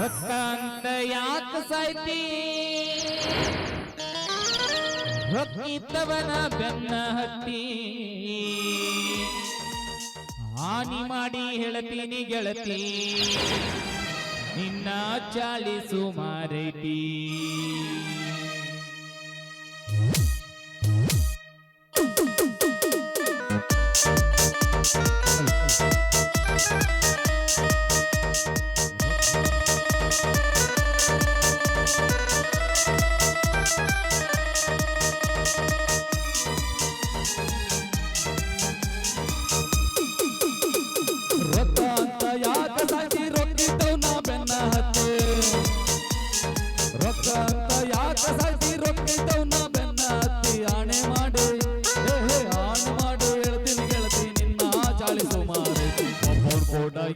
ರೊಕ್ಕ ಅಂತ ಯಾಕ ಸಾಯ್ತಿ. ರೊಕ್ಕಿದ್ದವನ ಬೆನ್ನ ಹತ್ತಿ. ಹಾನಿ ಮಾಡಿ ಹೇಳತೀನಿ ಗೆಳತಿ. ನಿನ್ನ ಚಾಲಿಸು ಸುಮಾರೈತಿ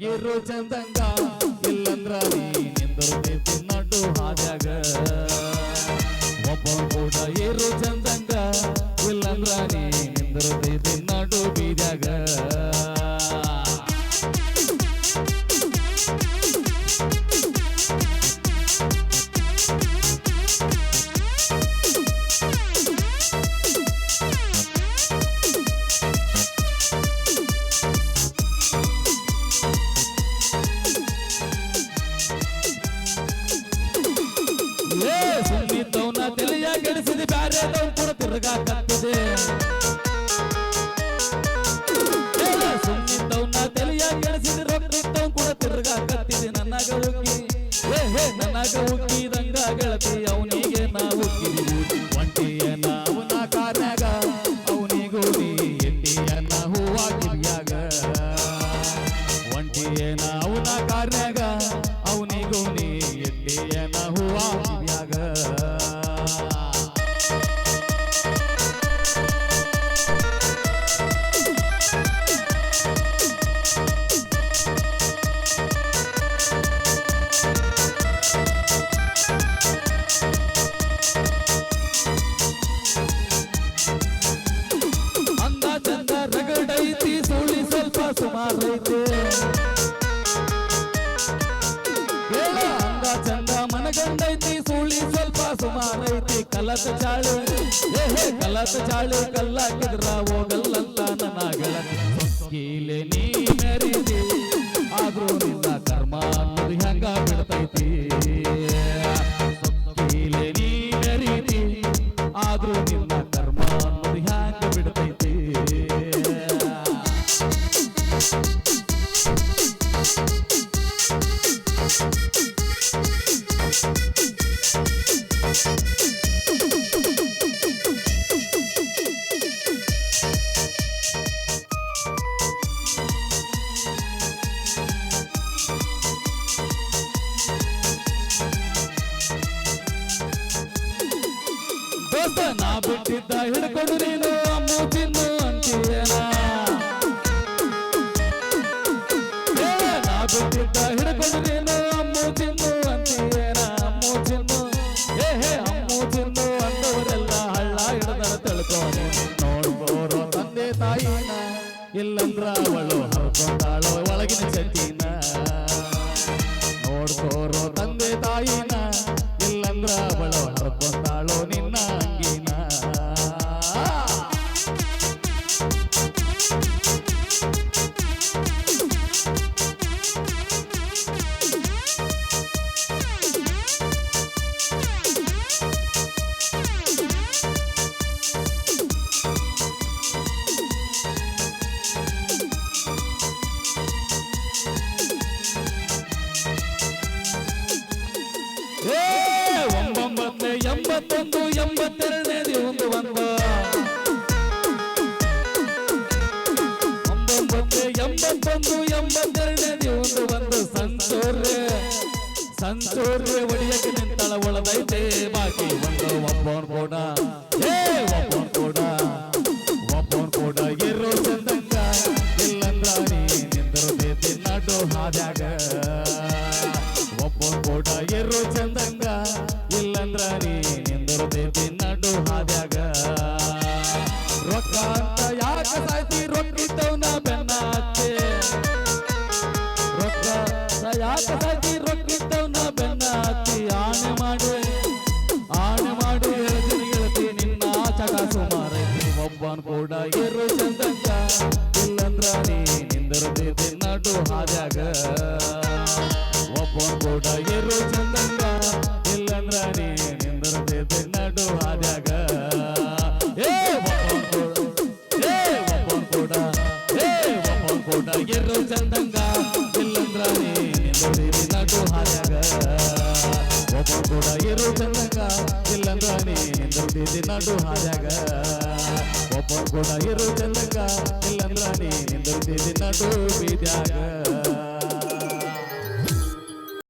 ಇರು ಚಂದಂಗ ಇಲ್ಲಂದ್ರ ನೀ ನಡು ಹಾದ್ಯಾಗ. ಗೆಡಿಸಿದ ಬ್ಯಾರೆ ಕೂಡ ತಿರುಗಾಕತ್ತದೆ. ಕೂಡ ತಿರುಗಾಕತ್ತಿದೆ ನನಗ ಉಕ್ಕಿ ಹೇ ಹೇ ನನಗ ಉಕ್ಕಿದಂಗ ಗೆಳತಿ. ಹೇಳ ಅಂದ ಚಂದ, ಮನಗಂಡೈತಿ, ಸುಳಿ ಸ್ವಲ್ಪ ಸುಮಾರೈತಿ ಕಲತ ಚಾಳು. ಕಲತ ಚಾಳು ಕಲ್ಲಾಕಿದ್ರ ಹೋಗಲ್ಲಂತ ನನ್ನ ಗೆಳತಿ ಕೀಲೆ ನೀ ಮೆರಿದಿ ಆದ್ರೂ ನಿನ್ನ ಕರ್ಮ ಹೆಂಗ ಬಿಡ್ತೈತಿ? ನಾ ಬಿಟ್ಟಿದ್ದ ಹಿಡ್ಕೊಂಡು ನೀನು. ಇಲ್ಲಂದ್ರ ಅವಳು ಹರ್ಕೊಂಡಾಳೋ ಒಳಗಿನ ಚತಿನ ಒಂಬೊಂಬತ್ತು ಎಂಬತ್ತೊಂದು ಎಂಬತ್ತೆರಡನೇ ಒಂದು ಒಂದು ಒಂಬೊಂಬತ್ತು ಎಂಬತ್ತೊಂದು ಎಂಬತ್ತೆರಡನೇ ಒಂದು ಒಂದು ಸಂತೋರ್ರೆ ಸಂತೋರ್ರೆ ಒಡಿಯಕ್ಕೆ ನಿಂತಳ ಒಳದೈತೆ ಬಾಕಿ ಒಂದು ಒಬ್ಬನ್ ಕೂಡ ನಿಂದಿರದೆ ನಡು ಹಾದ್ಯಾಗ. ರೊಕ್ಕ ಅಂತ ಯಾಕ ಸಾಯ್ತಿ? ರೊಕ್ಕಿದ್ದವನ ಬೆನ್ನ ಹತ್ತಿ ರೊಕ್ಕ ಯಾಕ ಸಾಯ್ತಿ? ರೊಕ್ಕಿದ್ದವನ ಬೆನ್ನ ಹತ್ತಿ ಆಣೆ ಮಾಡಿ ಆಣೆ ಮಾಡಿ ಗೆಳತಿ ನಿನ್ನ ಆಚಕ ಸುಮಾರೈತಿ. ಒಬ್ಬನ್ ಕೂಡ ಇರು ಚಂದಂಗ. ಇಲ್ಲಂದ್ರ ನೀ ನಿಂದಿರದೈತಿ ನಡು ಹಾದ್ಯಾಗ. ಒಬ್ಬನ್ ಕೂಡ ಇರು ಚಂದಂಗ. ಇಲ್ಲಂದ್ರ ನೀ ನಿಂದಿರದೈತಿ ನಡು ಹಾದ್ಯಾಗ ಏ ಒಬ್ಬನ್ ಕೂಡ ಏ ಒಬ್ಬನ್ ಕೂಡ ಇರು ಚಂದಂಗ ಇಲ್ಲಂದ್ರ ನೀ ನಿಂದಿರದೈತಿ ನಡು ಹಾದ್ಯಾಗ ಒಬ್ಬನ್ ಕೂಡ ಇರು ಚಂದಂಗ ಇಲ್ಲಂದ್ರ ನೀ ನಿಂದಿರದೈತಿ ನಡು ಹಾದ್ಯಾಗ ಒಬ್ಬನ್ ಕೂಡ ಇರು ಬೀದ್ಯಾಗ